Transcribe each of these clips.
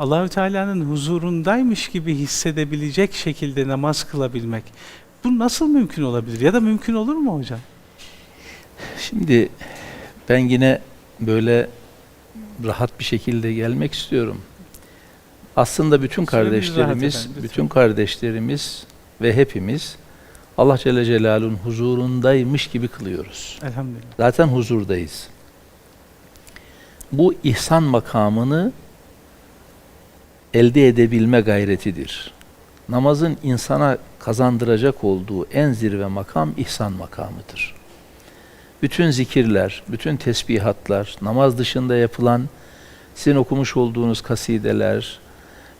Allahü Teala'nın huzurundaymış gibi hissedebilecek şekilde namaz kılabilmek. Bu nasıl mümkün olabilir ya da mümkün olur mu hocam? Şimdi ben yine böyle rahat bir şekilde gelmek istiyorum. Aslında bütün kardeşlerimiz, bütün kardeşlerimiz ve hepimiz Allah Celle Celaluhu'nun huzurundaymış gibi kılıyoruz. Elhamdülillah. Zaten huzurdayız. Bu ihsan makamını elde edebilme gayretidir. Namazın insana kazandıracak olduğu en zirve makam ihsan makamıdır. Bütün zikirler, bütün tesbihatlar, namaz dışında yapılan sizin okumuş olduğunuz kasideler,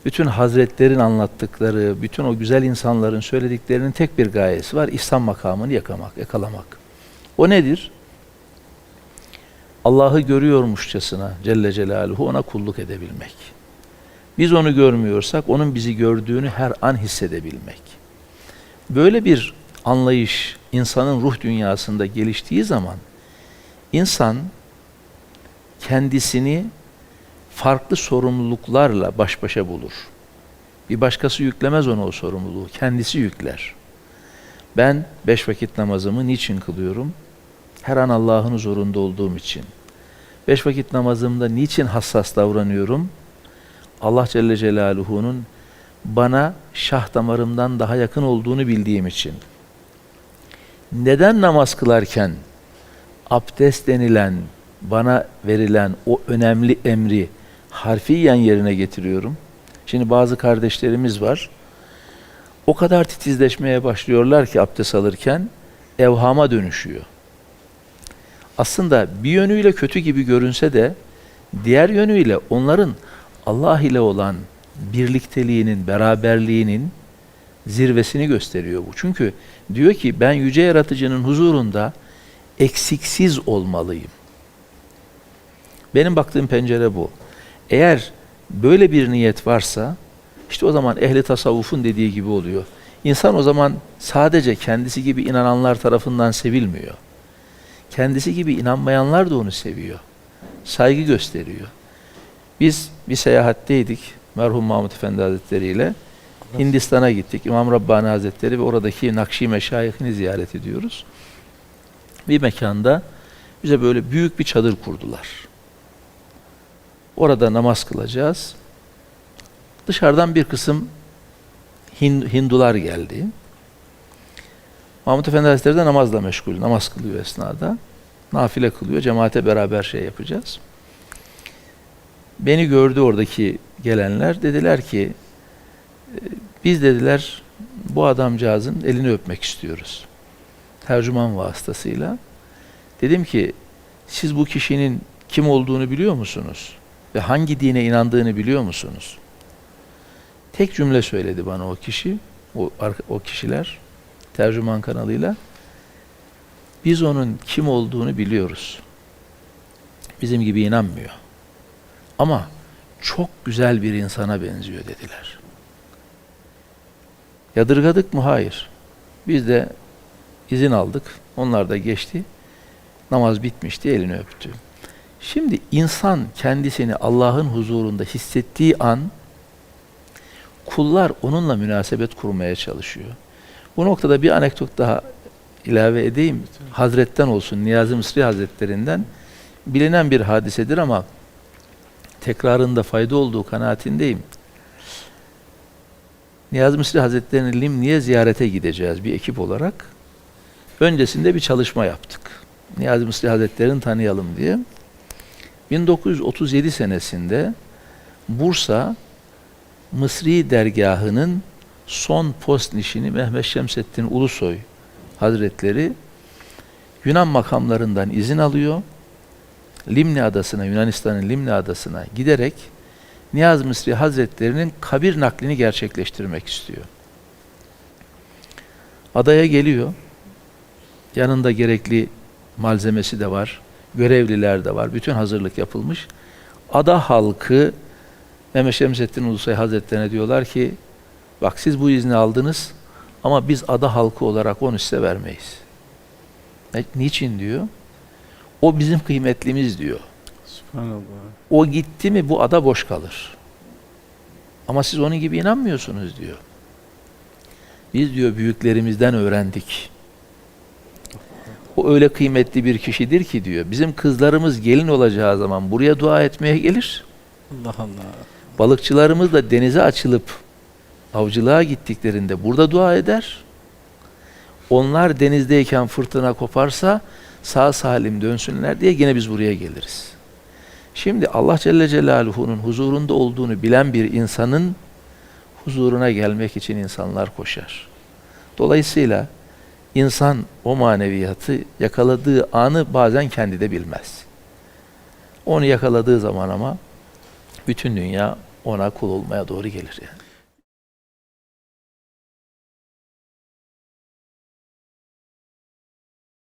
bütün hazretlerin anlattıkları, bütün o güzel insanların söylediklerinin tek bir gayesi var. İhsan makamını yakamak, yakalamak. O nedir? Allah'ı görüyormuşçasına Celle Celaluhu ona kulluk edebilmek. Biz onu görmüyorsak onun bizi gördüğünü her an hissedebilmek. Böyle bir anlayış insanın ruh dünyasında geliştiği zaman insan kendisini farklı sorumluluklarla baş başa bulur. Bir başkası yüklemez ona o sorumluluğu, kendisi yükler. Ben beş vakit namazımı niçin kılıyorum? Her an Allah'ın huzurunda olduğum için. Beş vakit namazımda niçin hassas davranıyorum? Allah Celle Celaluhu'nun bana şah damarımdan daha yakın olduğunu bildiğim için. Neden namaz kılarken abdest denilen, bana verilen o önemli emri harfiyen yerine getiriyorum? Şimdi bazı kardeşlerimiz var. O kadar titizleşmeye başlıyorlar ki abdest alırken evhama dönüşüyor. Aslında bir yönüyle kötü gibi görünse de diğer yönüyle onların Allah ile olan birlikteliğinin, beraberliğinin zirvesini gösteriyor bu. Çünkü diyor ki ben yüce yaratıcının huzurunda eksiksiz olmalıyım. Benim baktığım pencere bu. Eğer böyle bir niyet varsa işte o zaman ehli tasavvufun dediği gibi oluyor. İnsan o zaman sadece kendisi gibi inananlar tarafından sevilmiyor. Kendisi gibi inanmayanlar da onu seviyor. Saygı gösteriyor. Biz bir seyahatteydik merhum Mahmud Efendi Hazretleri ile. Hindistan'a gittik. İmam Rabbani Hazretleri ve oradaki Nakşi Meşayihini ziyaret ediyoruz. Bir mekanda bize böyle büyük bir çadır kurdular. Orada namaz kılacağız. Dışarıdan bir kısım Hin- Hindular geldi. Mahmud Efendi Hazretleri de namazla meşgul. Namaz kılıyor esnada. Nafile kılıyor. Cemaate beraber şey yapacağız. Beni gördü oradaki gelenler. Dediler ki "E, biz dediler bu adamcağızın elini öpmek istiyoruz. Tercüman vasıtasıyla. Dedim ki siz bu kişinin kim olduğunu biliyor musunuz? Ve hangi dine inandığını biliyor musunuz? Tek cümle söyledi bana o kişi, o, o kişiler tercüman kanalıyla. Biz onun kim olduğunu biliyoruz. Bizim gibi inanmıyor. Ama çok güzel bir insana benziyor dediler. Yadırgadık mı? Hayır. Biz de izin aldık. Onlar da geçti. Namaz bitmişti, elini öptü. Şimdi insan kendisini Allah'ın huzurunda hissettiği an kullar onunla münasebet kurmaya çalışıyor. Bu noktada bir anekdot daha ilave edeyim. Hazretten olsun, Niyazi Mısri Hazretlerinden bilinen bir hadisedir ama tekrarında fayda olduğu kanaatindeyim. Niyazi Mısri Hazretleri'ni Limni'ye ziyarete gideceğiz bir ekip olarak. Öncesinde bir çalışma yaptık. Niyazi Mısri Hazretleri'ni tanıyalım diye. 1937 senesinde Bursa Mısri dergahının son post nişini Mehmet Şemsettin Ulusoy Hazretleri Yunan makamlarından izin alıyor. Limni Adası'na, Yunanistan'ın Limni Adası'na giderek Niyaz Mısri Hazretleri'nin kabir naklini gerçekleştirmek istiyor. Adaya geliyor. Yanında gerekli malzemesi de var. Görevliler de var. Bütün hazırlık yapılmış. Ada halkı Mehmet Şemsettin Ulusay Hazretlerine diyorlar ki bak siz bu izni aldınız ama biz ada halkı olarak onu size vermeyiz. Ne, niçin diyor? O bizim kıymetlimiz diyor. Subhanallah. O gitti mi bu ada boş kalır. Ama siz onun gibi inanmıyorsunuz diyor. Biz diyor büyüklerimizden öğrendik. O öyle kıymetli bir kişidir ki diyor. Bizim kızlarımız gelin olacağı zaman buraya dua etmeye gelir. Allah Allah. Balıkçılarımız da denize açılıp avcılığa gittiklerinde burada dua eder. Onlar denizdeyken fırtına koparsa sağ salim dönsünler diye gene biz buraya geliriz. Şimdi Allah Celle Celaluhu'nun huzurunda olduğunu bilen bir insanın huzuruna gelmek için insanlar koşar. Dolayısıyla insan o maneviyatı yakaladığı anı bazen kendi de bilmez. Onu yakaladığı zaman ama bütün dünya ona kul olmaya doğru gelir yani.